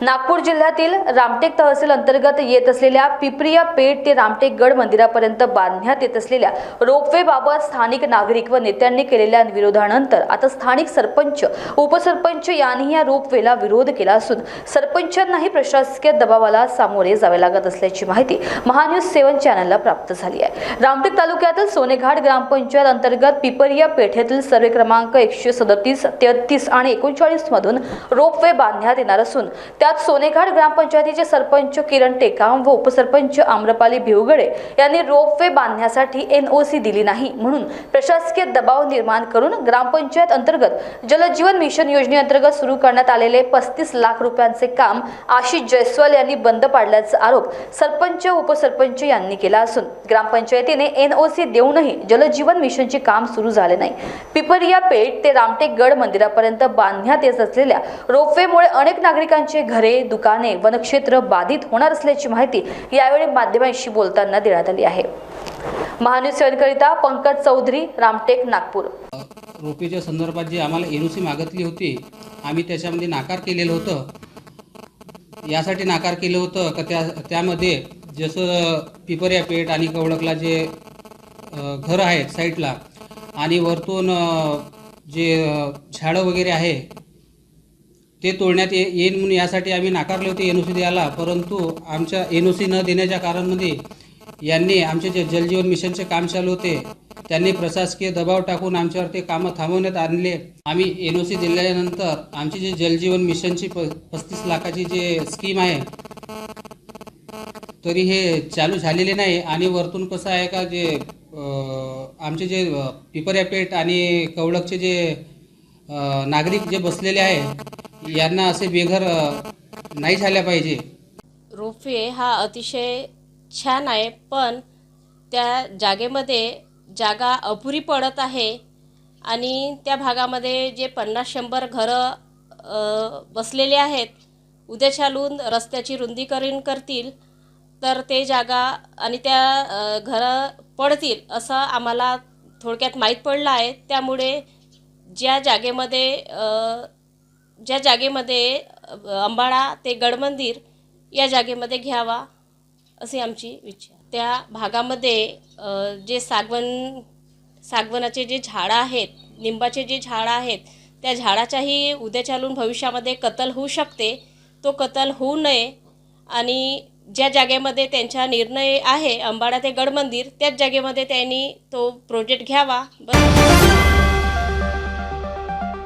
नागपूर जिल्ह्यातील रामटेक तहसील अंतर्गत येत असलेल्या पिपरिया पेठ ते रामटेक गड मंदिरापर्यंत बांधण्यात येत असलेल्या रोपवेबाबत स्थानिक नागरिक व नेत्यांनी केलेल्या विरोधानंतर आता स्थानिक सरपंच उपसरपंच यांनी या रोपवेला विरोध केला असून सरपंचांनाही प्रशासकीय दबावाला सामोरे जावे लागत असल्याची माहिती महान्यूज सेवन चॅनलला प्राप्त झाली आहे. रामटेक तालुक्यातील सोनेघाट ग्रामपंचायत अंतर्गत पिपरिया पेठेतील सर्वे क्रमांक एकशे सदतीस तेहतीस आणि एकोणचाळीस मधून रोपवे बांधण्यात येणार असून त्या यात सोनेघाट ग्रामपंचायतीचे सरपंच किरण टेकाम व उपसरपंच आम्रपाली भिवगडे यांनी रोपवे बांधण्यासाठी एनओसी दिली नाही म्हणून प्रशासकीय दबाव निर्माण करून ग्रामपंचायत अंतर्गत जलजीवन मिशन योजनेअंतर्गत सुरू करण्यात आलेले पस्तीस लाख रुपयांचे काम आशिष जयस्वाल यांनी बंद पाडल्याचा आरोप सरपंच उपसरपंच यांनी केला असून ग्रामपंचायतीने एनओसी देऊनही जलजीवन मिशनचे काम सुरू झाले नाही. पिपरिया पेठ ते रामटेक गड मंदिरापर्यंत बांधण्यात येत असलेल्या रोपवेमुळे अनेक नागरिकांचे घर दुकाने वनक्षेत्र बाधित होणार असल्याची माहिती यावेळी माध्यमांशी बोलताना देण्यात आली आहे. महान्यूज सेवनकरिता पंकज चौधरी रामटेक नागपूर. रोपेच्या संदर्भात जी आम्हाला एन ओ सी मागितली होती आम्ही त्याच्यामध्ये नाकार केलेलं होतं. यासाठी नाकार केलं होतं का त्या त्यामध्ये जसं पिपऱ्या पेठ आणि कवळकला जे घर आहे आहेत साईडला आणि वरतून जे झाडं वगैरे आहे ते तोडण्यात ये येईल म्हणून यासाठी आम्ही नाकारले होते एन ओ सी द्यायला. परंतु आमच्या एन ओ सी न देण्याच्या कारणमध्ये यांनी आमचे जे जलजीवन मिशनचे काम चालू होते त्यांनी प्रशासकीय दबाव टाकून आमच्यावर ते कामं थांबवण्यात आणले. आम्ही एन ओ सी दिल्यानंतर आमची जी जलजीवन मिशनची प पस्तीस लाखाची जे स्कीम आहे तरी हे चालू झालेले नाही. आणि वरतून कसं आहे का जे आमचे जे अं, पिपऱ्या पेठ आणि कवळकचे जे नागरिक जे बसलेले आहे यांना असे बेघर नाही झाल्या पाहिजे. रोपवे हा अतिशय छान आहे पण त्या जागेमध्ये जागा अपुरी पडत आहे आणि त्या भागामध्ये जे पन्नास शंभर घरं बसलेले आहेत उद्या चालून रस्त्याची रुंदीकरण करतील तर ते जागा आणि त्या घरं पडतील असं आम्हाला थोडक्यात माहीत पडलं आहे. त्यामुळे ज्या जागेमध्ये ज्या जागेमध्ये अंबाळा ते गडमंदिर या जागेमध्ये घ्यावा अशी आमची इच्छा. त्या भागामध्ये जे सागवन सागवनाचे जे झाडं आहेत लिंबाचे जे झाडं आहेत त्या झाडाच्याही उद्या चालून भविष्यामध्ये कत्तल होऊ शकते. तो कतल होऊ नये आणि ज्या जागेमध्ये त्यांचा निर्णय आहे अंबाडा ते गडमंदिर त्याच जागेमध्ये त्यांनी तो प्रोजेक्ट घ्यावा. बस.